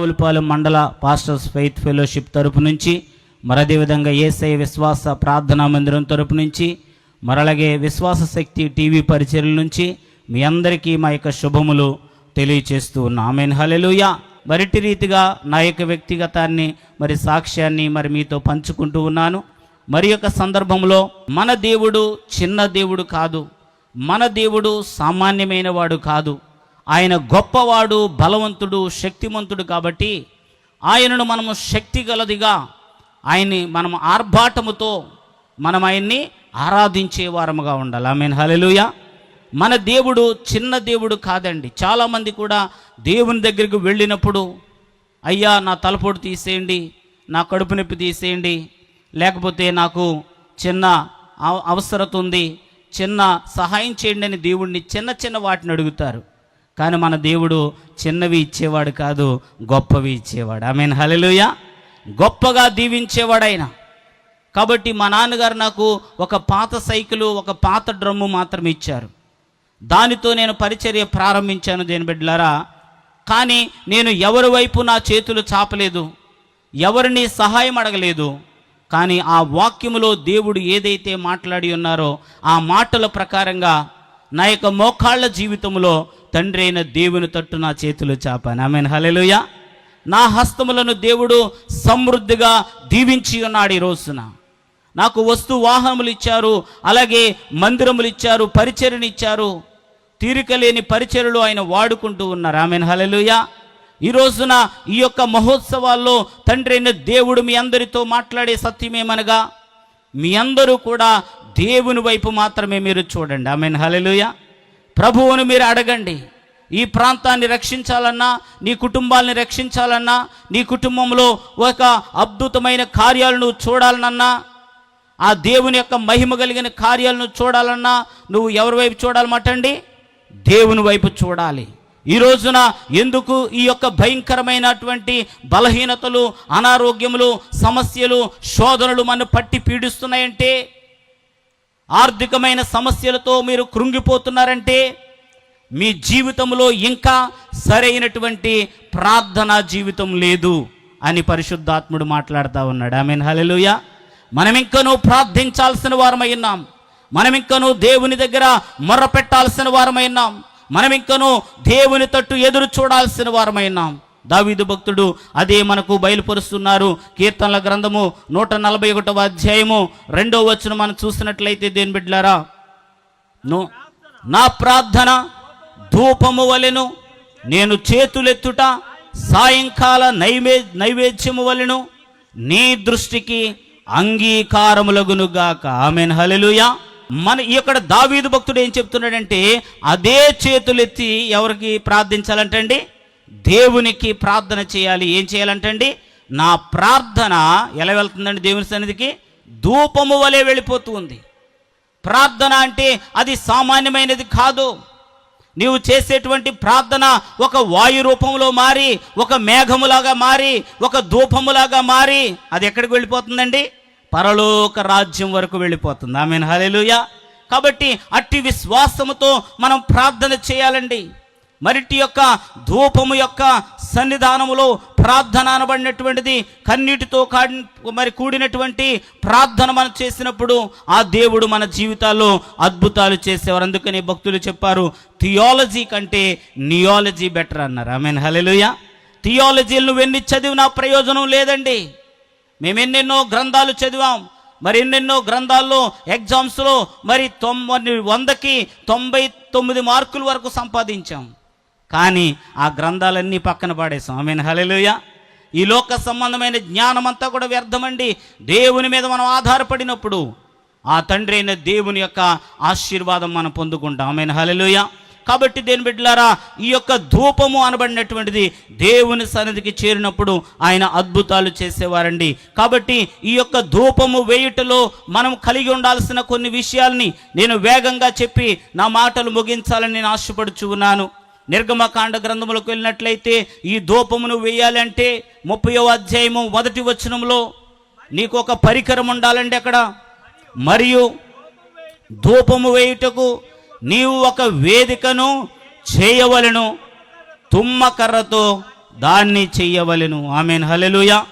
రావులపాలెం మండల pastors faith fellowship తరపు నుంచి మరదే విధంగా ఏసఐ విశ్వాస ప్రార్థనా మందిరం తరపు నుంచి మరలాగే విశ్వాస శక్తి టీవీ పరిచర్ల నుంచి మీ అందరికీ మా యొక్క శుభములు తెలియచేస్తూ ఉన్నా. ఆమెన్. హలెలుయా మరిటి రీతిగా నా యొక్క వ్యక్తిగతాన్ని మరి సాక్ష్యాన్ని మరి మీతో పంచుకుంటూ ఉన్నాను. మరి యొక్క సందర్భంలో మన దేవుడు చిన్న దేవుడు కాదు మన దేవుడు సామాన్యమైన వాడు కాదు. ఆయన గొప్పవాడు బలవంతుడు శక్తిమంతుడు కాబట్టి ఆయనను మనము శక్తి గలదిగా ఆయన్ని మనం ఆర్భాటముతో మనం ఆయన్ని ఆరాధించే వారముగా ఉండాలి. ఐ మీన్ హలెలుయ మన దేవుడు చిన్న దేవుడు కాదండి. చాలామంది కూడా దేవుని దగ్గరికి వెళ్ళినప్పుడు అయ్యా నా తలపోటు తీసేయండి నా కడుపు నొప్పి తీసేయండి లేకపోతే నాకు చిన్న అవ- అవసరత ఉంది చిన్న సహాయం చేయండి అని దేవుడిని చిన్న చిన్న వాటిని అడుగుతారు. కానీ మన దేవుడు చిన్నవి ఇచ్చేవాడు కాదు గొప్పవి ఇచ్చేవాడు. ఐ మీన్ హలెలుయ గొప్పగా దీవించేవాడు ఆయన కాబట్టి మా నాన్నగారు నాకు ఒక పాత సైకిలు ఒక పాత డ్రమ్ము మాత్రం ఇచ్చారు. దానితో నేను పరిచర్య ప్రారంభించాను దేని బిడ్డలారా. కానీ నేను ఎవరి వైపు నా చేతులు చాపలేదు ఎవరిని సహాయం అడగలేదు కానీ ఆ వాక్యములో దేవుడు ఏదైతే మాట్లాడి ఉన్నారో ఆ మాటల ప్రకారంగా నా యొక్క మోకాళ్ళ జీవితంలో తండ్రి అయిన దేవుని తట్టు నా చేతులు చాపాను. ఆమెన్. హలెలుయ నా హస్తములను దేవుడు సమృద్ధిగా దీవించి ఉన్నాడు ఈ రోజున. నాకు వస్తు వాహనములు ఇచ్చారు అలాగే మందిరములు ఇచ్చారు పరిచర్ని ఇచ్చారు. తీరిక లేని పరిచర్లు ఆయన వాడుకుంటూ ఉన్నారు. ఆమెన్. హలెలుయ ఈ రోజున ఈ యొక్క మహోత్సవాల్లో తండ్రి అయిన దేవుడు మీ అందరితో మాట్లాడే సత్యమేమనగా మీ అందరూ కూడా దేవుని వైపు మాత్రమే మీరు చూడండి. ఆమెన్. హలెలుయ ప్రభువును మీరు అడగండి. ఈ ప్రాంతాన్ని రక్షించాలన్నా నీ కుటుంబాలని రక్షించాలన్నా నీ కుటుంబంలో ఒక అద్భుతమైన కార్యాలను చూడాలన్నా ఆ దేవుని యొక్క మహిమ కలిగిన కార్యాలను చూడాలన్నా నువ్వు ఎవరి వైపు చూడాలన్నమాటండి దేవుని వైపు చూడాలి. ఈ రోజున ఎందుకు ఈ యొక్క భయంకరమైనటువంటి బలహీనతలు అనారోగ్యములు సమస్యలు శోధనలు మన పట్టి పీడిస్తున్నాయంటే ఆర్థికమైన సమస్యలతో మీరు కృంగిపోతున్నారంటే మీ జీవితంలో ఇంకా సరైనటువంటి ప్రార్థనా జీవితం లేదు అని పరిశుద్ధాత్ముడు మాట్లాడుతూ ఉన్నాడు. ఐ మీన్ హలెలుయ మనం ఇంకనూ ప్రార్థించాల్సిన వారమై ఉన్నాం. మనం ఇంకనూ దేవుని దగ్గర మొర్ర పెట్టాల్సిన వారమై ఉన్నాం. మనం ఇంకనూ దేవుని తట్టు ఎదురు చూడాల్సిన వారమై ఉన్నాం. దావీదు భక్తుడు అదే మనకు బయలుపరుస్తున్నారు. కీర్తనల గ్రంథము నూట నలభై ఒకటవ అధ్యాయము రెండో వచ్చిన మనం చూసినట్లయితే దేని బిడ్డలారా నో నా ప్రార్థన ధూపము వలెను నేను చేతులెత్తుట సాయంకాల నైవే నైవేద్యము వలెను నీ దృష్టికి అంగీకారములగునుగాక ఆమెన్. హలెలుయా మన ఇక్కడ దావీదు భక్తుడు ఏం చెప్తున్నాడంటే అదే చేతులెత్తి ఎవరికి ప్రార్థించాలంటండి? దేవునికి ప్రార్థన చేయాలి. ఏం చేయాలంటండి? నా ప్రార్థన ఎలా వెళ్తుందండి దేవుని సన్నిధికి? ధూపము వలె వెళ్ళిపోతూ ఉంది. ప్రార్థన అంటే అది సామాన్యమైనది కాదు. నీవు చేసేటువంటి ప్రార్థన ఒక వాయు రూపంలో మారి ఒక మేఘములాగా మారి ఒక ధూపములాగా మారి అది ఎక్కడికి వెళ్ళిపోతుందండి? పరలోక రాజ్యం వరకు వెళ్ళిపోతుంది. ఆమె హలెలుయ కాబట్టి అట్టి విశ్వాసముతో మనం ప్రార్థన చేయాలండి. మరిటి యొక్క ధూపము యొక్క సన్నిధానములో ప్రార్థన అనబడినటువంటిది కన్నీటితో కాడి మరి కూడినటువంటి ప్రార్థన మనం చేసినప్పుడు ఆ దేవుడు మన జీవితాల్లో అద్భుతాలు చేసేవారు. అందుకని భక్తులు చెప్పారు థియాలజీ కంటే నియాలజీ బెటర్ అన్నారు. ఐ మీన్ హలెలుయ థియాలజీలు ఎన్ని చదివినా ప్రయోజనం లేదండి. మేము ఎన్నెన్నో గ్రంథాలు చదివాం. మరి ఎన్నెన్నో గ్రంథాల్లో ఎగ్జామ్స్లో మరి తొమ్మిది వందకి తొంభై తొమ్మిది మార్కుల వరకు సంపాదించాం. కానీ ఆ గ్రంథాలన్నీ పక్కన పాడేసాం ఐ మీన్ హలెలుయ ఈ లోక సంబంధమైన జ్ఞానం అంతా కూడా వ్యర్థమండి. దేవుని మీద మనం ఆధారపడినప్పుడు ఆ తండ్రి అయిన దేవుని యొక్క ఆశీర్వాదం మనం పొందుకుంటాం. ఐ మీన్ హలెలుయ కాబట్టి దేని బిడ్డలారా ఈ యొక్క ధూపము అనబడినటువంటిది దేవుని సన్నిధికి చేరినప్పుడు ఆయన అద్భుతాలు చేసేవారండి. కాబట్టి ఈ యొక్క ధూపము వేయుటలో మనం కలిగి ఉండాల్సిన కొన్ని విషయాల్ని నేను వేగంగా చెప్పి నా మాటలు ముగించాలని నేను ఆశపడుచు ఉన్నాను. నిర్గమకాండ గ్రంథములకు వెళ్ళినట్లయితే ఈ ధూపమును వేయాలంటే ముప్పయో అధ్యాయము మొదటి వచనంలో నీకు ఒక పరికరం ఉండాలండి అక్కడ. మరియు ధూపము వేయుటకు నీవు ఒక వేదికను చేయవలను. తుమ్మకర్రతో దాన్ని చేయవలను. ఆమెన్. హలెలుయా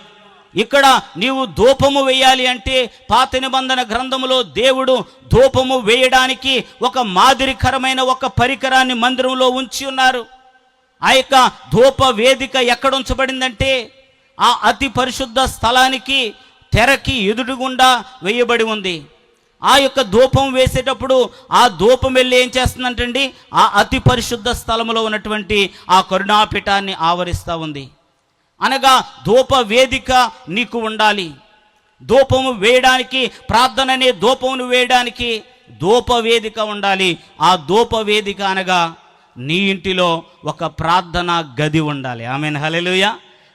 ఇక్కడ నీవు ధూపము వేయాలి అంటే పాత నిబంధన గ్రంథములో దేవుడు ధూపము వేయడానికి ఒక మాదిరికరమైన ఒక పరికరాన్ని మందిరంలో ఉంచి ఉన్నారు. ఆ యొక్క ధూప వేదిక ఎక్కడ ఉంచబడిందంటే ఆ అతి పరిశుద్ధ స్థలానికి తెరకి ఎదురుగుండా వేయబడి ఉంది. ఆ యొక్క ధూపం వేసేటప్పుడు ఆ ధూపం వెళ్ళి ఏం చేస్తుందంటండి? ఆ అతి పరిశుద్ధ స్థలంలో ఉన్నటువంటి ఆ కరుణాపీఠాన్ని ఆవరిస్తూ ఉంది. అనగా ధూప వేదిక నీకు ఉండాలి. ధూపము వేయడానికి ప్రార్థన అనే ధూపమును వేయడానికి ధూప వేదిక ఉండాలి. ఆ ధూప వేదిక అనగా నీ ఇంటిలో ఒక ప్రార్థన గది ఉండాలి. ఆమె హలెలుయ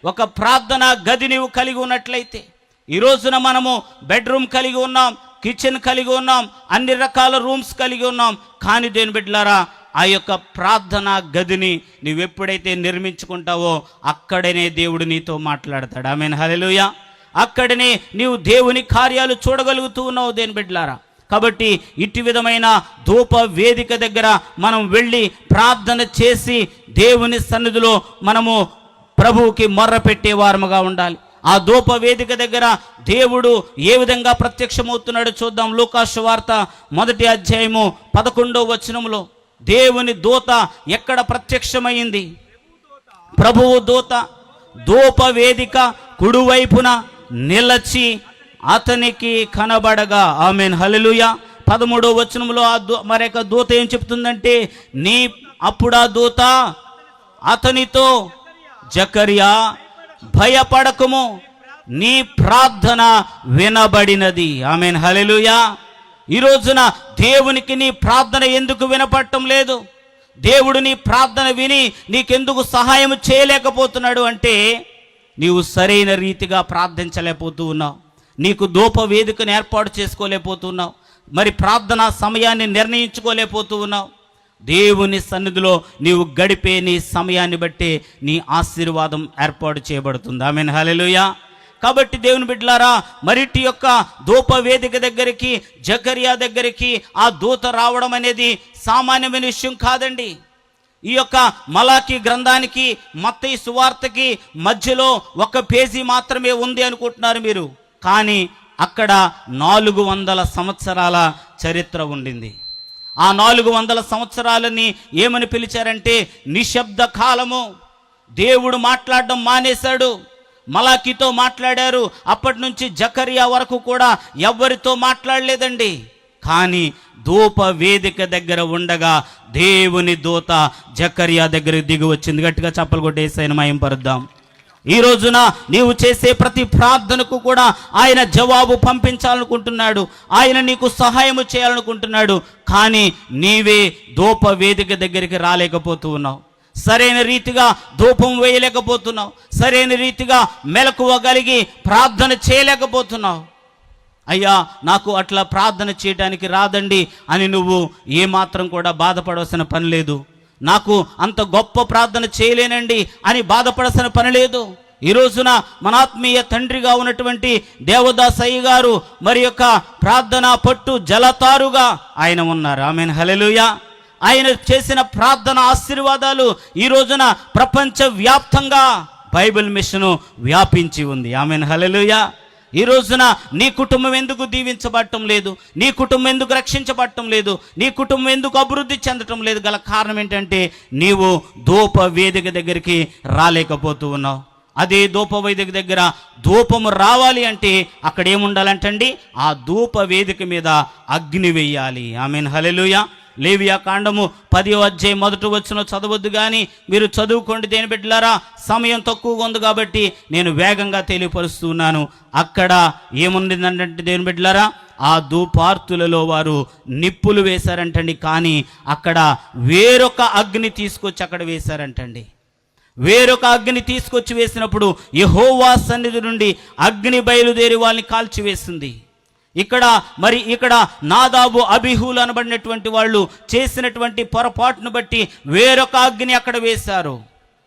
ఒక ప్రార్థన గది నీవు కలిగి ఉన్నట్లయితే ఈ రోజున మనము బెడ్రూమ్ కలిగి ఉన్నాం కిచెన్ కలిగి ఉన్నాం అన్ని రకాల రూమ్స్ కలిగి ఉన్నాం. కానీ దేని బిడ్డలారా ఆ యొక్క ప్రార్థన గదిని నువ్వెప్పుడైతే నిర్మించుకుంటావో అక్కడనే దేవుడు నీతో మాట్లాడతాడు. ఆమె హలెలుయ అక్కడనే నీవు దేవుని కార్యాలు చూడగలుగుతూ ఉన్నావు దేని బిడ్డలారా. కాబట్టి ఇటు విధమైన ధూప వేదిక దగ్గర మనం వెళ్ళి ప్రార్థన చేసి దేవుని సన్నిధిలో మనము ప్రభువుకి మొర్ర పెట్టేవారముగా ఉండాలి. ఆ ధూప వేదిక దగ్గర దేవుడు ఏ విధంగా ప్రత్యక్షమవుతున్నాడో చూద్దాం. లూకాసు వార్త మొదటి అధ్యాయము పదకొండో వచనములో. దేవుని దూత ఎక్కడ ప్రత్యక్షమైంది? ప్రభువు దూత దూపవేదిక కుడివైపున నిలచి అతనికి కనబడగా. ఆమెన్. హలలుయ పదమూడో వచనంలో ఆ దూ మరొక దూత ఏం చెప్తుందంటే నీ అప్పుడా దూత అతనితో జకరియా భయపడకము నీ ప్రార్థన వినబడినది. ఆమెన్. హలలుయా ఈ రోజున దేవునికి నీ ప్రార్థన ఎందుకు వినపడటం లేదు? దేవుడు నీ ప్రార్థన విని నీకెందుకు సహాయం చేయలేకపోతున్నాడు అంటే నీవు సరైన రీతిగా ప్రార్థించలేకపోతూ ఉన్నావు. నీకు దోప వేదికను ఏర్పాటు చేసుకోలేకపోతున్నావు. మరి ప్రార్థన సమయాన్ని నిర్ణయించుకోలేకపోతూ ఉన్నావు. దేవుని సన్నిధిలో నీవు గడిపే నీ సమయాన్ని బట్టి నీ ఆశీర్వాదం ఏర్పాటు చేయబడుతుంది. ఆమెన్. హలెలుయా కాబట్టి దేవుని బిడ్డలారా మరిటి యొక్క ధూప వేదిక దగ్గరికి జకరియా దగ్గరికి ఆ దూత రావడం అనేది సామాన్యమైన విషయం కాదండి. ఈ యొక్క మలాకి గ్రంథానికి మత్తయి సువార్తకి మధ్యలో ఒక పేజీ మాత్రమే ఉంది అనుకుంటున్నారు మీరు. కానీ అక్కడ నాలుగు వందల సంవత్సరాల చరిత్ర ఉండింది. ఆ నాలుగు వందల సంవత్సరాలని ఏమని పిలిచారంటే నిశ్శబ్ద కాలము. దేవుడు మాట్లాడడం మానేశాడు. మలాకితో మాట్లాడారు. అప్పటి నుంచి జకరియా వరకు కూడా ఎవరితో మాట్లాడలేదండి. కానీ ధూప వేదిక దగ్గర ఉండగా దేవుని దూత జకరియా దగ్గర దిగి వచ్చింది. గట్టిగా చప్పలు కొట్టేసైన మయం పరుద్దాం. ఈ రోజున నీవు చేసే ప్రతి ప్రార్థనకు కూడా ఆయన జవాబు పంపించాలనుకుంటున్నాడు. ఆయన నీకు సహాయము చేయాలనుకుంటున్నాడు. కానీ నీవే ధూప వేదిక దగ్గరికి రాలేకపోతూ ఉన్నావు. సరైన రీతిగా ధూపం వేయలేకపోతున్నావు. సరైన రీతిగా మెలకువగలిగి ప్రార్థన చేయలేకపోతున్నావు. అయ్యా నాకు అట్లా ప్రార్థన చేయడానికి రాదండి అని నువ్వు ఏమాత్రం కూడా బాధపడవలసిన పని లేదు. నాకు అంత గొప్ప ప్రార్థన చేయలేనండి అని బాధపడాల్సిన పని లేదు. ఈ రోజున మన ఆత్మీయ తండ్రిగా ఉన్నటువంటి దేవదాసయ్య గారు మరి యొక్క ప్రార్థన పట్టు జలతారుగా ఆయన ఉన్నారు. ఆమెన్. హలెలుయా ఆయన చేసిన ప్రార్థన ఆశీర్వాదాలు ఈ రోజున ప్రపంచ వ్యాప్తంగా బైబిల్ మిషను వ్యాపించి ఉంది. ఆమెన్. హలెలుయా ఈ రోజున నీ కుటుంబం ఎందుకు దీవించబడటం లేదు? నీ కుటుంబం ఎందుకు రక్షించబడటం లేదు? నీ కుటుంబం ఎందుకు అభివృద్ధి చెందటం లేదు? గల కారణం ఏంటంటే నీవు ధూప వేదిక దగ్గరికి రాలేకపోతూ ఉన్నావు. అదే ధూప వేదిక దగ్గర ధూపము రావాలి అంటే అక్కడ ఏముండాలంటండి? ఆ ధూప వేదిక మీద అగ్ని వెయ్యాలి ఆమెన్. హలెలుయా లేవియా కాండము పదివ అధ్యాయం మొదటి వచ్చిన చదవద్దు కానీ మీరు చదువుకోండి దేని బిడ్డలారా? సమయం తక్కువగా ఉంది కాబట్టి నేను వేగంగా తెలియపరుస్తున్నాను అక్కడ ఏముండిందంటే దేని బిడ్డలారా? ఆ దూపార్తులలో వారు నిప్పులు వేశారంటండి. కానీ అక్కడ వేరొక అగ్ని తీసుకొచ్చి అక్కడ వేశారంటండి. వేరొక అగ్ని తీసుకొచ్చి వేసినప్పుడు యహోవా సన్నిధి నుండి అగ్ని బయలుదేరి వాళ్ళని కాల్చివేస్తుంది ఇక్కడ మరి ఇక్కడ నాదాబు అభిహులు అనబడినటువంటి వాళ్ళు చేసినటువంటి పొరపాటును బట్టి వేరొక అగ్ని అక్కడ వేశారు.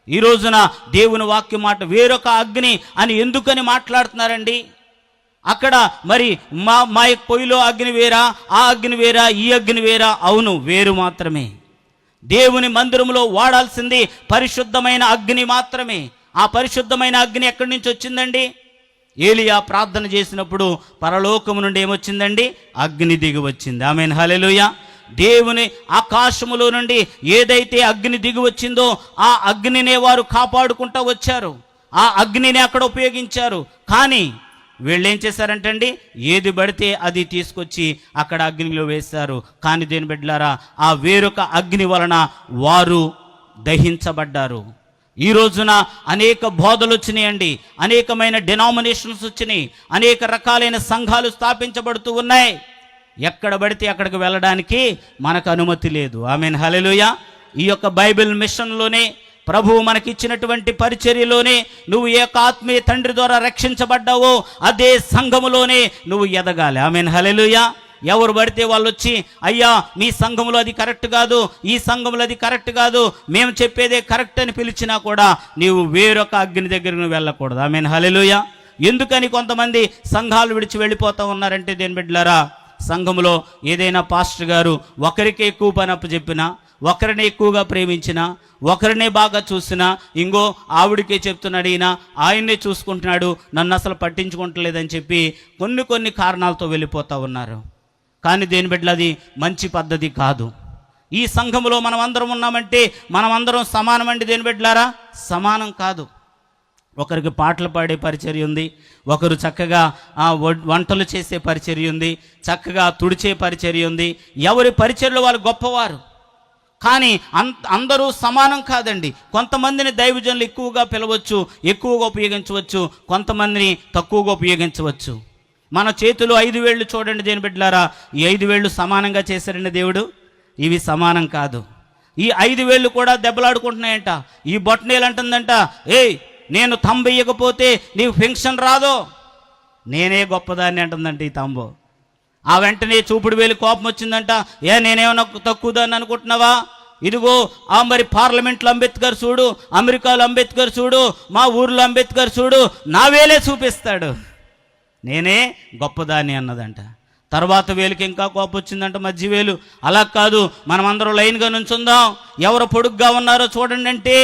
ఈ రోజున దేవుని వాక్య మాట వేరొక అగ్ని అని ఎందుకని మాట్లాడుతున్నారండి? అక్కడ మరి మా మా పొయ్యిలో అగ్ని వేరా ఆ అగ్ని వేరా ఈ అగ్ని వేరా? అవును వేరు మాత్రమే. దేవుని మందిరంలో వాడాల్సింది పరిశుద్ధమైన అగ్ని మాత్రమే. ఆ పరిశుద్ధమైన అగ్ని ఎక్కడి నుంచి వచ్చిందండి? ఏలియా ప్రార్థన చేసినప్పుడు పరలోకము నుండి ఏమొచ్చిందండి? అగ్ని దిగి వచ్చింది. ఆమె హలెలుయ దేవుని ఆకాశములో నుండి ఏదైతే అగ్ని దిగి వచ్చిందో ఆ అగ్నినే వారు కాపాడుకుంటూ వచ్చారు. ఆ అగ్నిని అక్కడ ఉపయోగించారు. కానీ వీళ్ళు ఏం చేశారంటండి? ఏది పడితే అది తీసుకొచ్చి అక్కడ అగ్నిలో వేశారు. కానీ దేని బిడ్డలారా ఆ వేరొక అగ్ని వలన వారు దహించబడ్డారు. ఈ రోజున అనేక బోధలు వచ్చినాయండి. అనేకమైన డినామినేషన్స్ వచ్చినాయి. అనేక రకాలైన సంఘాలు స్థాపించబడుతూ ఉన్నాయి. ఎక్కడ పడితే అక్కడికి వెళ్ళడానికి మనకు అనుమతి లేదు. ఆమెన్ హలెలుయ ఈ యొక్క బైబిల్ మిషన్లోనే ప్రభువు మనకిచ్చినటువంటి పరిచర్యలోనే నువ్వు ఏ ఆత్మీయ తండ్రి ద్వారా రక్షించబడ్డావో అదే సంఘములోనే నువ్వు ఎదగాలి. ఆమెన్ హలెలుయా ఎవరు పడితే వాళ్ళు వచ్చి అయ్యా మీ సంఘంలో అది కరెక్ట్ కాదు ఈ సంఘంలో అది కరెక్ట్ కాదు మేము చెప్పేదే కరెక్ట్ అని పిలిచినా కూడా నీవు వేరొక అగ్ని దగ్గరకు వెళ్ళకూడదు. ఐ మీన్ హలెలుయ ఎందుకని కొంతమంది సంఘాలు విడిచి వెళ్ళిపోతా ఉన్నారంటే దేని బిడ్డలారా? సంఘంలో ఏదైనా పాస్టర్ గారు ఒకరికి ఎక్కువ పని చెప్పినా ఒకరిని ఎక్కువగా ప్రేమించిన ఒకరినే బాగా చూసినా ఇంకో ఆవిడికే చెప్తున్నాడు ఈయన ఆయన్నే చూసుకుంటున్నాడు నన్ను అసలు పట్టించుకుంటలేదని చెప్పి కొన్ని కొన్ని కారణాలతో వెళ్ళిపోతూ ఉన్నారు. కానీ దేని బిడ్డలు అది? మంచి పద్ధతి కాదు. ఈ సంఘములో మనం అందరం ఉన్నామంటే మనం అందరం సమానం అండి దేని బిడ్డలారా? సమానం కాదు. ఒకరికి పాటలు పాడే పరిచర్య ఉంది ఒకరు చక్కగా ఆ, వంటలు చేసే పరిచర్య ఉంది చక్కగా తుడిచే పరిచర్య ఉంది. ఎవరి పరిచర్లు వాళ్ళు గొప్పవారు. కానీ అం అందరూ సమానం కాదండి. కొంతమందిని దైవజనులు ఎక్కువగా పిలవచ్చు ఎక్కువగా ఉపయోగించవచ్చు కొంతమందిని తక్కువగా ఉపయోగించవచ్చు. మన చేతిలో ఐదు వేళ్ళు చూడండి దేని బిడ్డలారా. ఈ ఐదు వేళ్ళు సమానంగా చేశారండి దేవుడు. ఇవి సమానం కాదు. ఈ ఐదు వేళ్ళు కూడా దెబ్బలాడుకుంటున్నాయంట. ఈ బొట్టనేలు అంటుందంట ఏయ్ నేను తంబెయ్యకపోతే నీకు పెన్షన్ రాదో. నేనే గొప్పదాన్ని అంటుందంట ఈ తంబో. ఆ వెంటనే చూపుడు వేలు కోపం వచ్చిందంట ఏ నేనేమన్నా తక్కువదాన్ని అనుకుంటున్నావా? ఇదిగో ఆ మరి పార్లమెంట్లో అంబేద్కర్ చూడు అమెరికాలో అంబేద్కర్ చూడు మా ఊర్లో అంబేద్కర్ చూడు నా వేలే చూపిస్తాడు. నేనే గొప్పదాన్ని అన్నదంట. తర్వాత వేలుకి ఇంకా కోపం వచ్చిందంట మధ్య వేలు. అలా కాదు మనమందరం లైన్గా నుంచుందాం. ఎవరు పొడుగ్గా ఉన్నారో చూడండి అంటే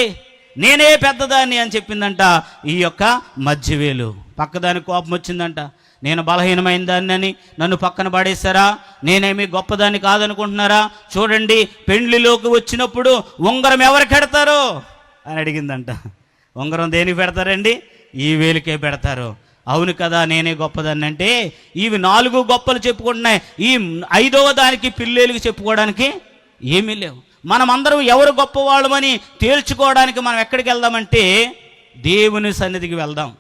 నేనే పెద్దదాన్ని అని చెప్పిందంట ఈ యొక్క మధ్యవేలు పక్కదానికి కోపం వచ్చిందంట నేను బలహీనమైన దాన్ని అని నన్ను పక్కన పడేశారా? నేనేమి గొప్పదాన్ని కాదనుకుంటున్నారా? చూడండి పెండ్లిలోకి వచ్చినప్పుడు ఉంగరం ఎవరు పెడతారు అని అడిగిందంట. ఉంగరం దేనికి పెడతారండి? ఈ వేలికే పెడతారు. అవును కదా నేనే గొప్పదాన్ని అంటే ఇవి నాలుగు గొప్పలు చెప్పుకుంటున్నాయి. ఈ ఐదవ దానికి పిల్లేలకు చెప్పుకోవడానికి ఏమీ లేవు. మనం అందరం ఎవరు గొప్పవాళ్ళమని తేల్చుకోవడానికి మనం ఎక్కడికి వెళ్దామంటే దేవుని సన్నిధికి వెళ్దాం.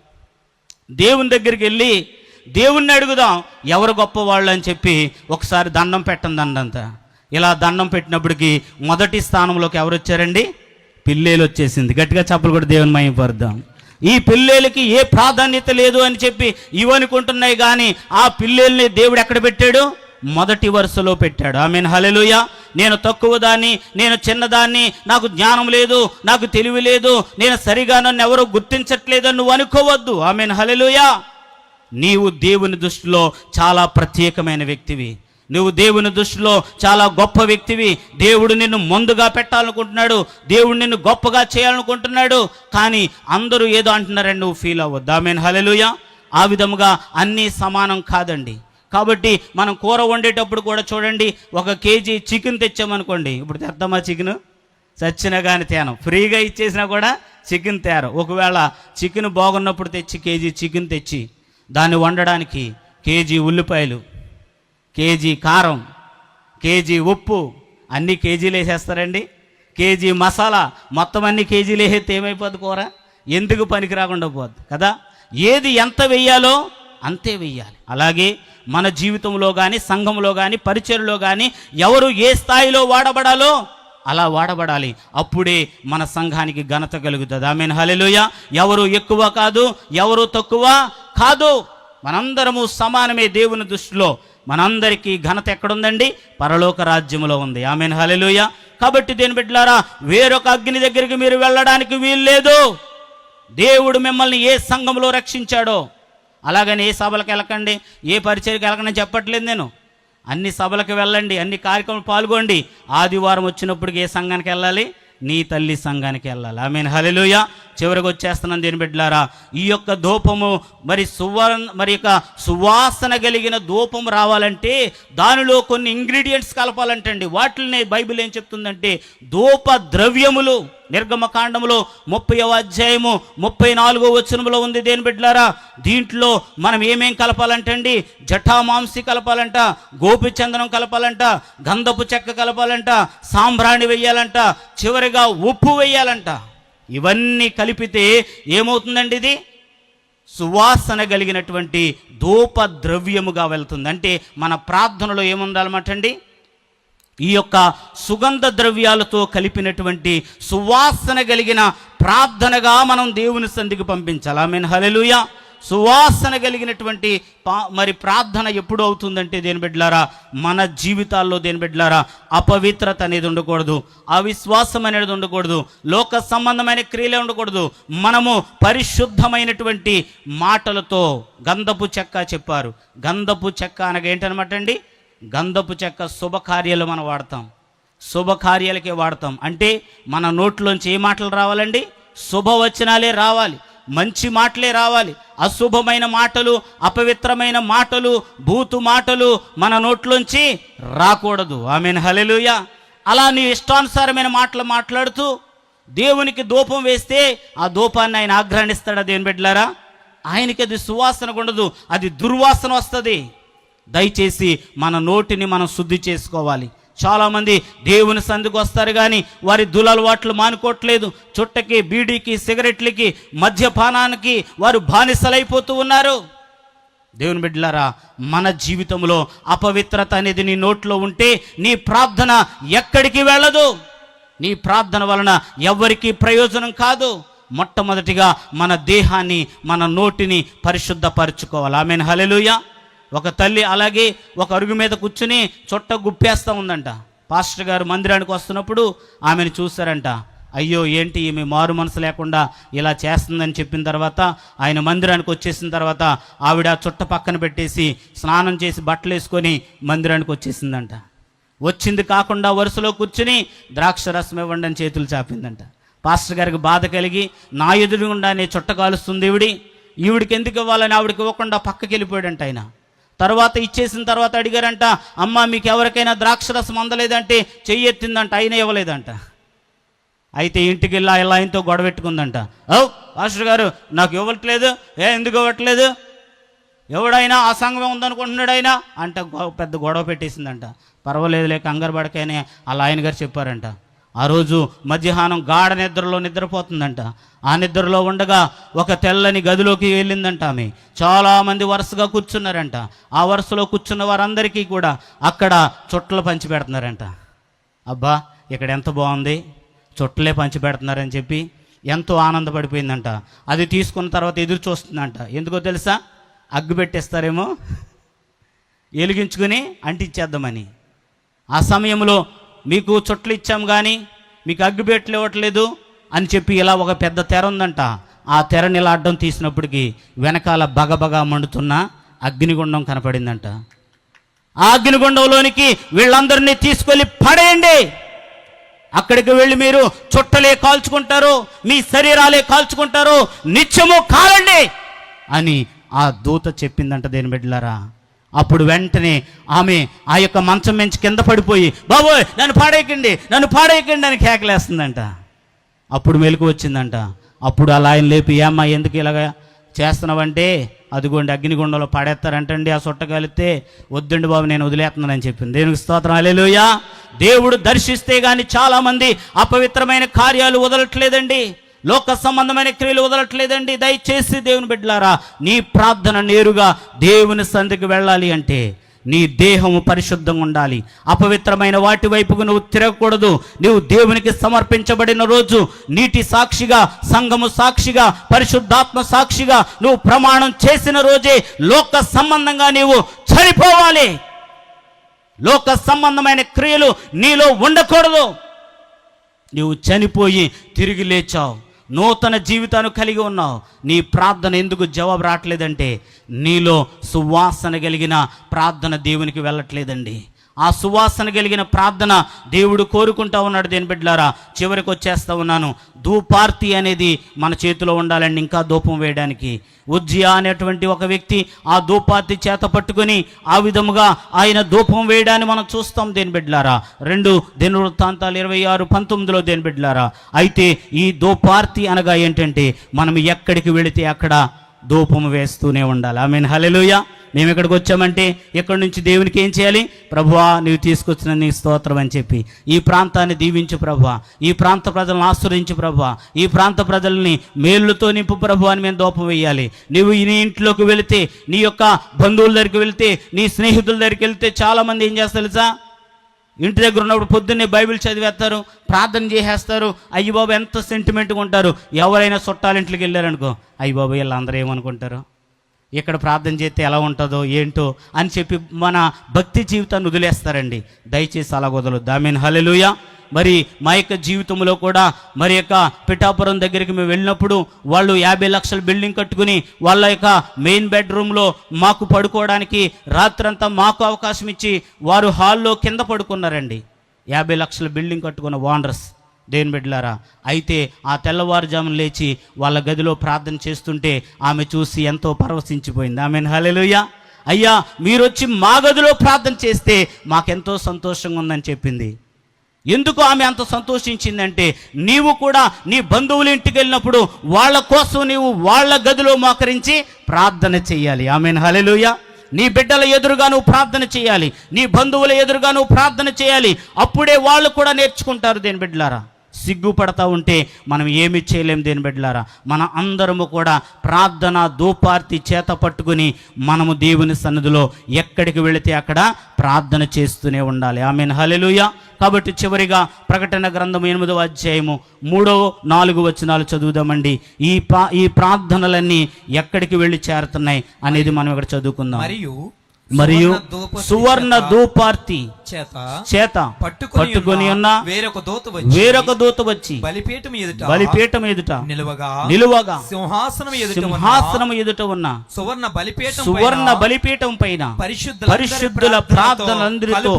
దేవుని దగ్గరికి వెళ్ళి దేవుణ్ణి అడుగుదాం ఎవరు గొప్పవాళ్ళు అని చెప్పి ఒకసారి దండం పెట్టండి దండంతా. ఇలా దండం పెట్టినప్పటికి మొదటి స్థానంలోకి ఎవరు వచ్చారండి పిల్లేలు వచ్చేసింది. గట్టిగా చెప్పలు కూడా దేవుని మయపరుద్దాం ఈ పిల్లేలకి ఏ ప్రాధాన్యత లేదు అని చెప్పి ఇవనుకుంటున్నాయి కానీ ఆ పిల్లేల్ని దేవుడు ఎక్కడ పెట్టాడు? మొదటి వరుసలో పెట్టాడు. ఐ మీన్ హలెలుయ నేను తక్కువ దాన్ని నేను చిన్నదాన్ని నాకు జ్ఞానం లేదు నాకు తెలివి లేదు నేను సరిగా నన్ను ఎవరో గుర్తించట్లేదని నువ్వు అనుకోవద్దు. ఐ మీన్ హలెలుయ నీవు దేవుని దృష్టిలో చాలా ప్రత్యేకమైన వ్యక్తివి. నువ్వు దేవుని దృష్టిలో చాలా గొప్ప వ్యక్తివి. దేవుడు నిన్ను ముందుగా పెట్టాలనుకుంటున్నాడు. దేవుడు నిన్ను గొప్పగా చేయాలనుకుంటున్నాడు. కానీ అందరూ ఏదో అంటున్నారని నువ్వు ఫీల్ అవ్వద్దు. ఆమెన్ హలెలుయా ఆ విధముగా అన్నీ సమానం కాదండి. కాబట్టి మనం కూర వండేటప్పుడు కూడా చూడండి ఒక కేజీ చికెన్ తెచ్చామనుకోండి. ఇప్పుడు తెద్దామా చికెన్? చచ్చినా కానీ తేనం. ఫ్రీగా ఇచ్చేసినా కూడా చికెన్ తేరు. ఒకవేళ చికెన్ బాగున్నప్పుడు తెచ్చి కేజీ చికెన్ తెచ్చి దాన్ని వండడానికి కేజీ ఉల్లిపాయలు కేజీ కారం కేజీ ఉప్పు అన్ని కేజీలు వేసేస్తారండి. కేజీ మసాలా మొత్తం అన్ని కేజీలు వేసేస్తే ఏమైపోద్ది కూర? ఎందుకు పనికి రాకుండా పోద్ది కదా? ఏది ఎంత వెయ్యాలో అంతే వెయ్యాలి. అలాగే మన జీవితంలో కానీ సంఘంలో కానీ పరిచయలో కానీ ఎవరు ఏ స్థాయిలో వాడబడాలో అలా వాడబడాలి. అప్పుడే మన సంఘానికి ఘనత కలుగుతుంది. ఆమె హలెలుయ ఎవరు ఎక్కువ కాదు ఎవరు తక్కువ కాదు. మనందరము సమానమే దేవుని దృష్టిలో. మనందరికీ ఘనత ఎక్కడుందండి? పరలోక రాజ్యములో ఉంది. ఆమెన్. హలెలుయ కాబట్టి దేని బిడ్డలారా వేరొక అగ్ని దగ్గరికి మీరు వెళ్ళడానికి వీలు లేదు దేవుడు మిమ్మల్ని ఏ సంఘంలో రక్షించాడో అలాగని ఏ సభలకు వెళ్ళకండి ఏ పరిచయకి వెళ్ళకండి చెప్పట్లేదు నేను. అన్ని సభలకు వెళ్ళండి అన్ని కార్యక్రమాలు పాల్గొండి. ఆదివారం వచ్చినప్పటికి ఏ సంఘానికి వెళ్ళాలి? నీ తల్లి సంఘానికి వెళ్ళాలి. ఐ మీన్ హలెలుయ చివరికి వచ్చేస్తున్నాను దీని బిడ్డలారా. ఈ యొక్క ధూపము మరి సువర్ణ మరి యొక్క సువాసన కలిగిన ధూపం రావాలంటే దానిలో కొన్ని ఇంగ్రీడియంట్స్ కలపాలంటండి. వాటిని బైబిల్ ఏం చెప్తుందంటే ధూప ద్రవ్యములు నిర్గమకాండములో ముప్పై అధ్యాయము ముప్పై నాలుగో వచనంలో ఉంది దేని బిడ్డలారా? దీంట్లో మనం ఏమేం కలపాలంటండి? జఠామాంసి కలపాలంట గోపిచందనం కలపాలంట గంధపు చెక్క కలపాలంట సాంబ్రాణి వెయ్యాలంట చివరిగా ఉప్పు వెయ్యాలంట. ఇవన్నీ కలిపితే ఏమవుతుందండి ఇది? సువాసన కలిగినటువంటి ధూప ద్రవ్యముగా వెళ్తుంది అంటే మన ప్రార్థనలో ఏముండాలన్నమాట అండి ఈ యొక్క సుగంధ ద్రవ్యాలతో కలిపినటువంటి సువాసన కలిగిన ప్రార్థనగా మనం దేవుని సంధికి పంపించాలి. ఐ మీన్ సువాసన కలిగినటువంటి మరి ప్రార్థన ఎప్పుడు అవుతుందంటే దేని బిడ్డలారా? మన జీవితాల్లో దేని బిడ్డలారా? అపవిత్రత అనేది ఉండకూడదు. అవిశ్వాసం అనేది ఉండకూడదు. లోక సంబంధమైన క్రియలే ఉండకూడదు. మనము పరిశుద్ధమైనటువంటి మాటలతో గంధపు చెక్క చెప్పారు. గంధపు చెక్క అనగా ఏంటనమాట అండి గంధపు చెక్క శుభకార్యాలు మనం వాడతాం. శుభకార్యాలకే వాడతాం. అంటే మన నోట్లోంచి ఏ మాటలు రావాలండి? శుభవచనాలే రావాలి. మంచి మాటలే రావాలి. అశుభమైన మాటలు అపవిత్రమైన మాటలు భూతు మాటలు మన నోట్లోంచి రాకూడదు. ఆమెను. హలెలుయ అలా నీ ఇష్టానుసారమైన మాటలు మాట్లాడుతూ దేవునికి దూపం వేస్తే ఆ దూపాన్ని ఆయన ఆగ్రహిస్తాడా దేవుని బిడ్డలారా? ఆయనకి అది సువాసన ఉండదు అది దుర్వాసన వస్తుంది. దయచేసి మన నోటిని మనం శుద్ధి చేసుకోవాలి. చాలామంది దేవుని సందుకు వస్తారు కానీ వారి దులలవాట్లు మానుకోవట్లేదు. చుట్టకి బీడీకి సిగరెట్లకి మద్యపానానికి వారు బానిసలైపోతూ ఉన్నారు. దేవుని బిడ్డలారా మన జీవితంలో అపవిత్రత అనేది నీ నోట్లో ఉంటే నీ ప్రార్థన ఎక్కడికి వెళ్ళదు. నీ ప్రార్థన వలన ఎవ్వరికీ ప్రయోజనం కాదు. మొట్టమొదటిగా మన దేహాన్ని మన నోటిని పరిశుద్ధపరచుకోవాలి. ఆమెను. హలెలుయా ఒక తల్లి అలాగే ఒక అరుగు మీద కూర్చుని చుట్ట గుప్పేస్తూ ఉందంట. పాస్టర్ గారు మందిరానికి వస్తున్నప్పుడు ఆమెను చూశారంట. అయ్యో ఏంటి ఈమె మారు మనసు లేకుండా ఇలా చేస్తుందని చెప్పిన తర్వాత ఆయన మందిరానికి వచ్చేసిన తర్వాత ఆవిడ చుట్ట పక్కన పెట్టేసి స్నానం చేసి బట్టలు వేసుకొని మందిరానికి వచ్చేసిందంట. వచ్చింది కాకుండా వరుసలో కూర్చుని ద్రాక్ష రసం ఇవ్వండి అని చేతులు చాపిందంట. పాస్టర్ గారికి బాధ కలిగి నా ఎదురుగుండానే చుట్ట కాలుస్తుంది ఈవిడి ఈవిడికి ఎందుకు ఇవ్వాలని ఆవిడకి ఇవ్వకుండా పక్కకి వెళ్ళిపోయాడంట ఆయన. తర్వాత ఇచ్చేసిన తర్వాత అడిగారంట అమ్మ మీకు ఎవరికైనా ద్రాక్ష రసం అందలేదంటే చెయ్యి ఎత్తిందంట ఆయన ఇవ్వలేదంట. అయితే ఇంటికి వెళ్ళా ఇలా ఆయనతో గొడవ పెట్టుకుందంట ఓ మాస్టర్ గారు నాకు ఇవ్వట్లేదు. ఏ ఎందుకు ఇవ్వట్లేదు? ఎవడైనా ఆ సంఘం ఉందనుకుంటున్నాడు ఆయన అంటే గొ- పెద్ద గొడవ పెట్టేసిందంట. పర్వాలేదులే కంగారు పడకనే అలా ఆయన గారు చెప్పారంట. ఆ రోజు మధ్యాహ్నం గాఢ నిద్రలో నిద్రపోతుందంట. ఆ నిద్రలో ఉండగా ఒక తెల్లని గదిలోకి వెళ్ళిందంట ఆమె. చాలామంది వరుసగా కూర్చున్నారంట. ఆ వరుసలో కూర్చున్న వారందరికీ కూడా అక్కడ చుట్టలు పంచి పెడుతున్నారంట. అబ్బా ఇక్కడ ఎంత బాగుంది. చుట్టలే పంచి పెడుతున్నారని చెప్పి ఎంతో ఆనందపడిపోయిందంట. అది తీసుకున్న తర్వాత ఎదురు చూస్తుందంట. ఎందుకో తెలుసా? అగ్గు పెట్టేస్తారేమో. వెలిగించుకుని అంటించేద్దామని. ఆ సమయంలో మీకు చుట్టలు ఇచ్చాం కానీ మీకు అగ్గిపెట్టలు ఇవ్వట్లేదు అని చెప్పి ఇలా ఒక పెద్ద తెర ఉందంట. ఆ తెరని ఇలా అడ్డం తీసినప్పటికీ వెనకాల బగబగా మండుతున్న అగ్నిగుండం కనపడిందంట. ఆ అగ్నిగుండంలోనికి వీళ్ళందరినీ తీసుకెళ్ళి పడేయండి. అక్కడికి వెళ్ళి మీరు చుట్టలే కాల్చుకుంటారు మీ శరీరాలే కాల్చుకుంటారు నిత్యము కాలండి అని ఆ దూత చెప్పిందంట దేని బిడ్డలారా? అప్పుడు వెంటనే ఆమె ఆ యొక్క మంచం మించి కింద పడిపోయి బాబోయ్ నన్ను పాడేయకండి నన్ను పాడేయకండి అని కేకలేస్తుందంట. అప్పుడు మెలకు వచ్చిందంట. అప్పుడు అలా ఆయన లేపి ఏమ్మా ఎందుకు ఇలాగ చేస్తున్నావంటే? అదిగోండి అగ్నిగుండంలో పాడేస్తారంటండి ఆ చుట్ట కలిస్తే వద్దండి బాబు నేను వదిలేస్తున్నానని చెప్పింది. దేవునికి స్తోత్రం. అలేలుయా దేవుడు దర్శిస్తే కానీ చాలామంది అపవిత్రమైన కార్యాలు వదలట్లేదండి. లోక సంబంధమైన క్రియలు వదలట్లేదండి. దయచేసి దేవుని బిడ్డలారా నీ ప్రార్థన నేరుగా దేవుని సంధికి వెళ్ళాలి అంటే నీ దేహము పరిశుద్ధంగా ఉండాలి. అపవిత్రమైన వాటి వైపుకు నువ్వు తిరగకూడదు. నువ్వు దేవునికి సమర్పించబడిన రోజు నీటి సాక్షిగా సంఘము సాక్షిగా పరిశుద్ధాత్మ సాక్షిగా నువ్వు ప్రమాణం చేసిన రోజే లోక సంబంధంగా నీవు చనిపోవాలి. లోక సంబంధమైన క్రియలు నీలో ఉండకూడదు. నువ్వు చనిపోయి తిరిగి లేచావు. నూతన జీవితాన్ని కలిగి ఉన్నావు. నీ ప్రార్థన ఎందుకు జవాబు రావట్లేదంటే నీలో సువాసన కలిగిన ప్రార్థన దేవునికి వెళ్ళట్లేదండి. ఆ సువాసన కలిగిన ప్రార్థన దేవుడు కోరుకుంటా ఉన్నాడు దేని బిడ్డలారా. చివరికి వచ్చేస్తా ఉన్నాను. ధూపార్తి అనేది మన చేతిలో ఉండాలండి ఇంకా ధూపం వేయడానికి. ఉజ్జియా అనేటువంటి ఒక వ్యక్తి ఆ ధూపార్తి చేత పట్టుకొని ఆ విధముగా ఆయన ధూపం వేయడాన్ని మనం చూస్తాం దేని బిడ్డలారా. రెండు దినవృత్తాంతాలు ఇరవై ఆరు పంతొమ్మిదిలో దేని బిడ్డలారా. అయితే ఈ ధూపార్తి అనగా ఏంటంటే మనం ఎక్కడికి వెళితే అక్కడ ధూపం వేస్తూనే ఉండాలి. ఐ మీన్ హలెలుయా మేము ఇక్కడికి వచ్చామంటే ఇక్కడి నుంచి దేవునికి ఏం చేయాలి? ప్రభువా నీవు తీసుకొచ్చిన నీ స్తోత్రం అని చెప్పి. ఈ ప్రాంతాన్ని దీవించు ప్రభువా. ఈ ప్రాంత ప్రజలను ఆశ్రయించు ప్రభువా. ఈ ప్రాంత ప్రజల్ని మేలుతో నింపు ప్రభు అని మేము దూపం వేయాలి. నువ్వు నీ ఇంట్లోకి వెళితే నీ యొక్క బంధువుల దగ్గరికి వెళితే నీ స్నేహితుల దగ్గరికి వెళితే చాలామంది ఏం చేస్తారు తెలుసా? ఇంటి దగ్గర ఉన్నప్పుడు పొద్దున్నే బైబిల్ చదివేస్తారు ప్రార్థన చేసేస్తారు. అయ్యి బాబు ఎంత సెంటిమెంట్గా ఉంటారు. ఎవరైనా చుట్టాలింట్లోకి వెళ్ళారనుకో అయ్యి బాబు వీళ్ళందరూ ఏమనుకుంటారు? ఇక్కడ ప్రార్థన చేస్తే ఎలా ఉంటుందో ఏంటో అని చెప్పి మన భక్తి జీవితాన్ని వదిలేస్తారండి. దయచేసి అలా వదలొద్దు. ఐ మీన్ హలెలుయ మరి మా యొక్క జీవితంలో కూడా మరి యొక్క పిఠాపురం దగ్గరికి మేము వెళ్ళినప్పుడు వాళ్ళు యాభై లక్షల బిల్డింగ్ కట్టుకుని వాళ్ళ యొక్క మెయిన్ బెడ్రూమ్లో మాకు పడుకోవడానికి రాత్రంతా మాకు అవకాశం ఇచ్చి వారు హాల్లో కింద పడుకున్నారండి. యాభై లక్షల బిల్డింగ్ కట్టుకున్న ఓనర్స్ దేని బిడ్డలారా అయితే ఆ తెల్లవారుజామున లేచి వాళ్ళ గదిలో ప్రార్థన చేస్తుంటే ఆమె చూసి ఎంతో పరవశించిపోయింది. ఆమె హలెలుయ్యా అయ్యా మీరు వచ్చి మా గదిలో ప్రార్థన చేస్తే మాకెంతో సంతోషంగా ఉందని చెప్పింది. ఎందుకు ఆమె అంత సంతోషించిందంటే నీవు కూడా నీ బంధువుల ఇంటికి వెళ్ళినప్పుడు వాళ్ళ కోసం నీవు వాళ్ళ గదిలో మోకరించి ప్రార్థన చెయ్యాలి ఆమె హలెలుయ నీ బిడ్డల ఎదురుగా నువ్వు ప్రార్థన చేయాలి. నీ బంధువుల ఎదురుగా నువ్వు ప్రార్థన చేయాలి. అప్పుడే వాళ్ళు కూడా నేర్చుకుంటారు దేని బిడ్డలారా. సిగ్గుపడతా ఉంటే మనం ఏమి చేయలేం దేని బిడ్డలారా? మన అందరము కూడా ప్రార్థన దూపార్తి చేత పట్టుకుని మనము దేవుని సన్నిధిలో ఎక్కడికి వెళితే అక్కడ ప్రార్థన చేస్తూనే ఉండాలి. ఆమె హలెలుయ కాబట్టి చివరిగా ప్రకటన గ్రంథం ఎనిమిదవ అధ్యాయము మూడో నాలుగు వచనాలు చదువుదామండి. ఈ ప్రా ఈ ప్రార్థనలన్నీ ఎక్కడికి వెళ్ళి చేరుతున్నాయి అనేది మనం ఇక్కడ చదువుకుందాం. మరియు మరియు సువర్ణ సువర్ణ చేత- చేత పట్టుకొని ఉన్న వేరొక దూత వచ్చి వేరొక దూత వచ్చి బలిపీఠం ఎదుట బలిపీఠం ఎదుట నిలువగా నిలువగా సింహాసనం ఎదుట సింహాసనం ఎదుట ఉన్న సువర్ణ బలిపీఠం సువర్ణ బలిపీఠం పైన పరిశుద్ధులందరి పరిశుద్ధుల ప్రార్థనలందరితో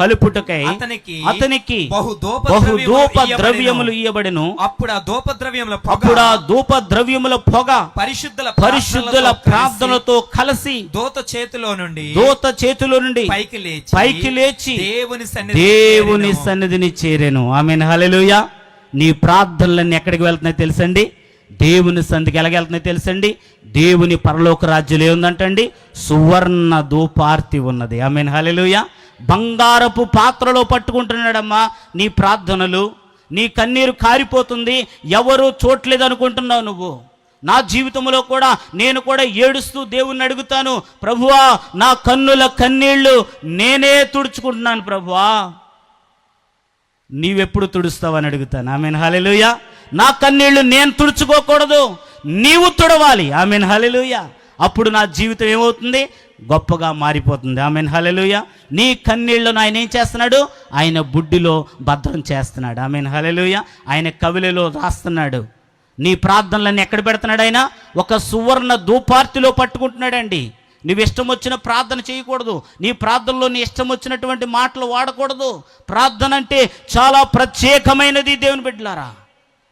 కలుపుటకై అతనికి అతనికి బహు బహు ద్రవ్యములు ఇయ్యబడెను. అప్పుడు ఆ ధూప ద్రవ్యముల పొగ అప్పుడు ఆ ధూప ద్రవ్యముల పొగ పరిశుద్ధుల పరిశుద్ధుల ప్రార్థనలతో కలిసి దూత చేతిలో నుండి దూత చేతిలో నుండి పైకి లేచి పైకి లేచి దేవుని సన్నిధికి దేవుని. సన్నిధిని చేరెను. ఆమె హల్లెలూయా. నీ ప్రార్థనలన్నీ ఎక్కడికి వెళ్తున్నాయి తెలుసండి? దేవుని సంధికి ఎలాగెళ్తున్నాయి తెలుసండి? దేవుని పరలోక రాజ్యంలో ఏముందంటండి సువర్ణ ధూపార్తి ఉన్నది. ఆమె హల్లెలూయా. బంగారపు పాత్రలో పట్టుకుంటున్నాడమ్మా నీ ప్రార్థనలు. నీ కన్నీరు కారిపోతుంది. ఎవరు చూడలేదు అనుకుంటున్నావు నువ్వు? నా జీవితంలో కూడా నేను కూడా ఏడుస్తూ దేవుణ్ణి అడుగుతాను ప్రభువా నా కన్నుల కన్నీళ్ళు నేనే తుడుచుకుంటున్నాను ప్రభువా. నీవెప్పుడు తుడుస్తావని అడుగుతాను. ఆమెన్. హలెలుయ నా కన్నీళ్ళు నేను తుడుచుకోకూడదు నీవు తుడవాలి. ఆమెన్. హలెలుయ అప్పుడు నా జీవితం ఏమవుతుంది? గొప్పగా మారిపోతుంది. ఆమెన్. హలెలుయ నీ కన్నీళ్ళను ఆయన ఏం చేస్తున్నాడు? ఆయన బుడ్డిలో భద్రం చేస్తున్నాడు. ఆమెన్. హలెలుయ ఆయన కవిలలో రాస్తున్నాడు. నీ ప్రార్థనలన్నీ ఎక్కడ పెడుతున్నాడు ఆయన ఒక సువర్ణ దూపార్తిలో పట్టుకుంటున్నాడండి. నువ్వు ఇష్టం వచ్చిన ప్రార్థన చేయకూడదు. నీ ప్రార్థనలో నీ ఇష్టం వచ్చినటువంటి మాటలు వాడకూడదు. ప్రార్థన అంటే చాలా ప్రత్యేకమైనది దేవుని బిడ్డలారా.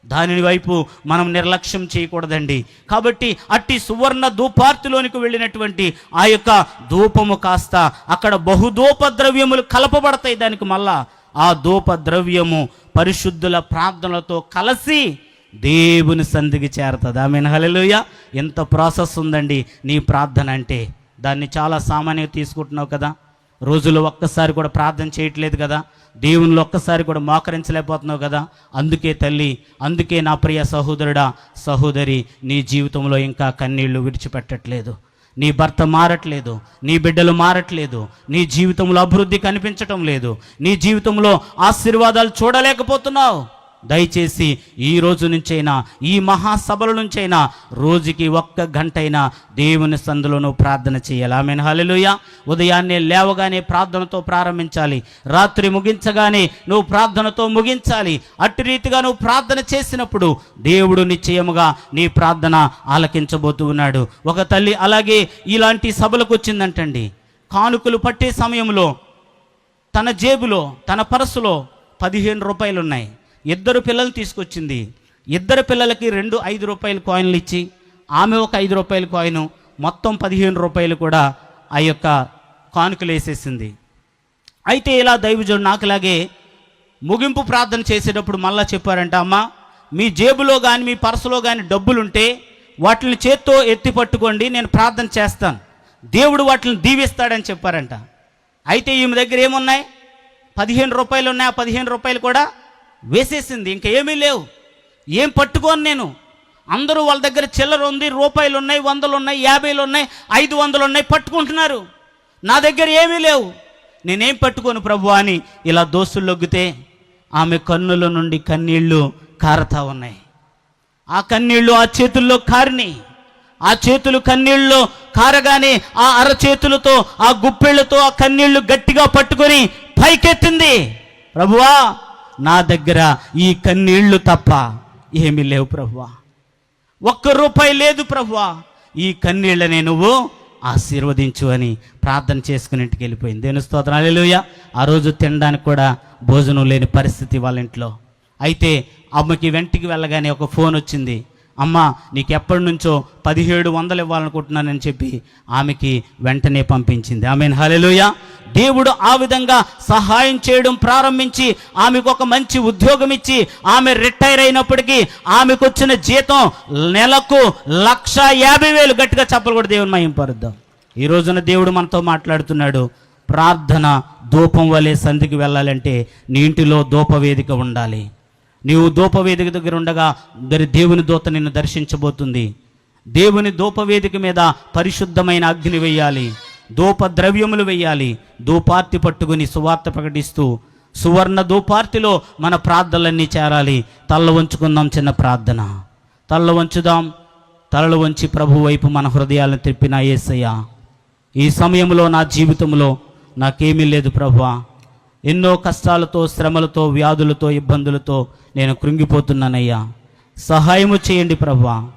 దాని వైపు మనం నిర్లక్ష్యం చేయకూడదండి. కాబట్టి అట్టి సువర్ణ ధూపార్తిలోనికి వెళ్ళినటువంటి ఆ యొక్క ధూపము కాస్త అక్కడ బహుధూప ద్రవ్యములు కలపబడతాయి. దానికి మళ్ళా ఆ ధూప ద్రవ్యము పరిశుద్ధుల ప్రార్థనలతో కలిసి దేవుని సంధికి చేరుతుంది. ఆమె హలెలుయ ఎంత ప్రాసెస్ ఉందండి. నీ ప్రార్థన అంటే. దాన్ని చాలా సామాన్యంగా తీసుకుంటున్నావు కదా. రోజులో ఒక్కసారి కూడా ప్రార్థన చేయట్లేదు కదా. దేవుని ఒక్కసారి కూడా మోకరించలేకపోతున్నావు కదా. అందుకే తల్లి అందుకే నా ప్రియ సహోదరుడా సహోదరి నీ జీవితంలో ఇంకా కన్నీళ్ళు విడిచిపెట్టట్లేదు. నీ భర్త మారట్లేదు. నీ బిడ్డలు మారట్లేదు. నీ జీవితంలో అభివృద్ధి కనిపించటం లేదు. నీ జీవితంలో ఆశీర్వాదాలు చూడలేకపోతున్నావు. దయచేసి ఈ రోజు నుంచైనా ఈ మహాసభల నుంచైనా రోజుకి ఒక్క గంట అయినా దేవుని సందులో నువ్వు ప్రార్థన చేయాలి. ఆమె హలెలుయ ఉదయాన్నే లేవగానే ప్రార్థనతో ప్రారంభించాలి. రాత్రి ముగించగానే నువ్వు ప్రార్థనతో ముగించాలి. అట్టి రీతిగా నువ్వు ప్రార్థన చేసినప్పుడు దేవుడు నిశ్చయముగా నీ ప్రార్థన ఆలకించబోతూ ఉన్నాడు. ఒక తల్లి అలాగే ఇలాంటి సభలకు వచ్చిందంటండి. కానుకలు పట్టే సమయంలో తన జేబులో తన పర్సులో పదిహేను రూపాయలు ఉన్నాయి ఇద్దరు పిల్లలు తీసుకొచ్చింది. ఇద్దరు పిల్లలకి రెండు ఐదు రూపాయల కాయిన్లు ఇచ్చి ఆమె ఒక ఐదు రూపాయల కాయిన్ మొత్తం పదిహేను రూపాయలు కూడా ఆ యొక్క కానుకలు వేసేసింది. అయితే ఇలా దైవజుడు నాకులాగే ముగింపు ప్రార్థన చేసేటప్పుడు మళ్ళా చెప్పారంట అమ్మ మీ జేబులో కానీ మీ పర్సులో కానీ డబ్బులుంటే వాటిని చేత్తో ఎత్తి పట్టుకోండి నేను ప్రార్థన చేస్తాను. దేవుడు వాటిని దీవిస్తాడని చెప్పారంట. అయితే ఈమె దగ్గర ఏమున్నాయి? పదిహేను రూపాయలు ఉన్నాయి ఆ పదిహేను రూపాయలు కూడా వేసేసింది. ఇంకా ఏమీ లేవు. ఏం పట్టుకోను నేను? అందరూ వాళ్ళ దగ్గర చిల్లర ఉంది రూపాయలు ఉన్నాయి వందలు ఉన్నాయి యాభైలు ఉన్నాయి ఐదు వందలు ఉన్నాయి పట్టుకుంటున్నారు. నా దగ్గర ఏమీ లేవు. నేనేం పట్టుకోను ప్రభు అని ఇలా దోస్తులొగ్గితే ఆమె కన్నుల నుండి కన్నీళ్ళు కారతా ఉన్నాయి. ఆ కన్నీళ్ళు ఆ చేతుల్లో కారిని. ఆ చేతులు కన్నీళ్ళు కారగానే ఆ అరచేతులతో ఆ గుప్పెళ్ళతో ఆ కన్నీళ్ళు గట్టిగా పట్టుకొని పైకెత్తింది. ప్రభువా నా దగ్గర ఈ కన్నీళ్ళు తప్ప ఏమీ లేవు ప్రభువా. ఒక్క రూపాయి లేదు ప్రభువా. ఈ కన్నీళ్ళనే నువ్వు ఆశీర్వదించు అని ప్రార్థన చేసుకుని ఇంటికి వెళ్ళిపోయింది. దేని స్తోత్రాలేలుయ ఆ రోజు తినడానికి కూడా భోజనం లేని పరిస్థితి వాళ్ళ ఇంట్లో. అయితే అమ్మకి వెంటికి వెళ్ళగానే ఒక ఫోన్ వచ్చింది. అమ్మ నీకు ఎప్పటి నుంచో పదిహేడు వందలు ఇవ్వాలనుకుంటున్నానని చెప్పి ఆమెకి వెంటనే పంపించింది. ఆమె హలెలుయ దేవుడు ఆ విధంగా సహాయం చేయడం ప్రారంభించి ఆమెకు ఒక మంచి ఉద్యోగం ఇచ్చి ఆమె రిటైర్ అయినప్పటికీ ఆమెకు వచ్చిన జీతం నెలకు లక్ష యాభై వేలు. గట్టిగా చెప్పలు కూడా దేవుని మయంపరుద్దాం ఈ రోజున దేవుడు మనతో మాట్లాడుతున్నాడు. ప్రార్థన ధూపం వలె సంధికి వెళ్ళాలంటే నీ ఇంటిలో ధూపవేదిక ఉండాలి. నీవు ధూపవేదిక దగ్గర ఉండగా దరి దేవుని దూత నిన్ను దర్శించబోతుంది. దేవుని ధూపవేదిక మీద పరిశుద్ధమైన అగ్ని వేయాలి. ధూప ద్రవ్యములు వేయాలి. ధూపార్తి పట్టుకుని సువార్త ప్రకటిస్తూ సువర్ణ ధూపార్తిలో మన ప్రార్థనలన్నీ చేరాలి. తల్ల వంచుకుందాం చిన్న ప్రార్థన. తల్ల వంచుదాం. తలలు వంచి ప్రభు వైపు మన హృదయాలను తిప్పిన యేసయ్యా ఈ సమయంలో నా జీవితంలో నాకేమీ లేదు ప్రభువా ఎన్నో కష్టాలతో శ్రమలతో వ్యాధులతో ఇబ్బందులతో నేను కృంగిపోతున్నానయ్యా. సహాయము చేయండి ప్రభా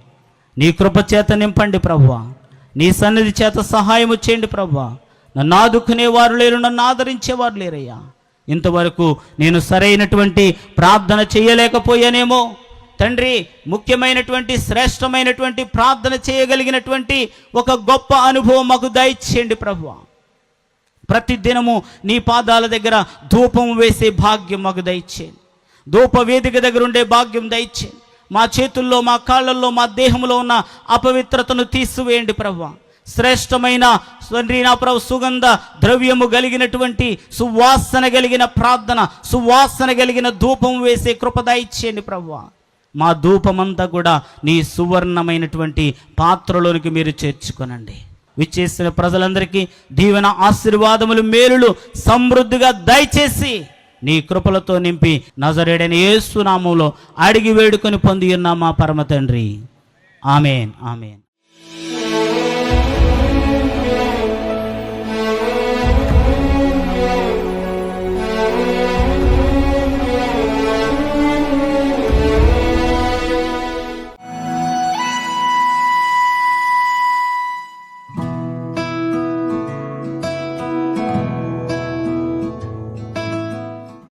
నీ కృప చేత నింపండి ప్రభా నీ సన్నిధి చేత సహాయము చేయండి ప్రభా నన్ను ఆదుకునేవారు లేరు నన్ను ఆదరించేవారు లేరయ్యా. ఇంతవరకు నేను సరైనటువంటి ప్రార్థన చేయలేకపోయానేమో. తండ్రి ముఖ్యమైనటువంటి శ్రేష్టమైనటువంటి ప్రార్థన చేయగలిగినటువంటి ఒక గొప్ప అనుభవం మాకు దయచేయండి ప్రభువా ప్రతి దినము నీ పాదాల దగ్గర ధూపం వేసే భాగ్యం మాకు దయచేయండి. ధూప వేదిక దగ్గర ఉండే భాగ్యం దయచేయండి. మా చేతుల్లో మా కాళ్ళల్లో మా దేహంలో ఉన్న అపవిత్రతను తీసివేయండి ప్రభు. శ్రేష్టమైన తండ్రి నా ప్రభు సుగంధ ద్రవ్యము కలిగినటువంటి సువాసన కలిగిన ప్రార్థన సువాసన కలిగిన ధూపం వేసే కృపదాయిచ్చేయండి దయచేయండి ప్రభు. మా ధూపమంతా కూడా నీ సువర్ణమైనటువంటి పాత్రలోనికి మీరు చేర్చుకొనండి. విచ్చేసిన ప్రజలందరికీ దీవెన ఆశీర్వాదములు మేలులు సమృద్ధిగా దయచేసి నీ కృపలతో నింపి నజరేడని ఏసునామంలో అడిగి వేడుకొని పొంది ఉన్న మా పరమ తండ్రి. Amen amen.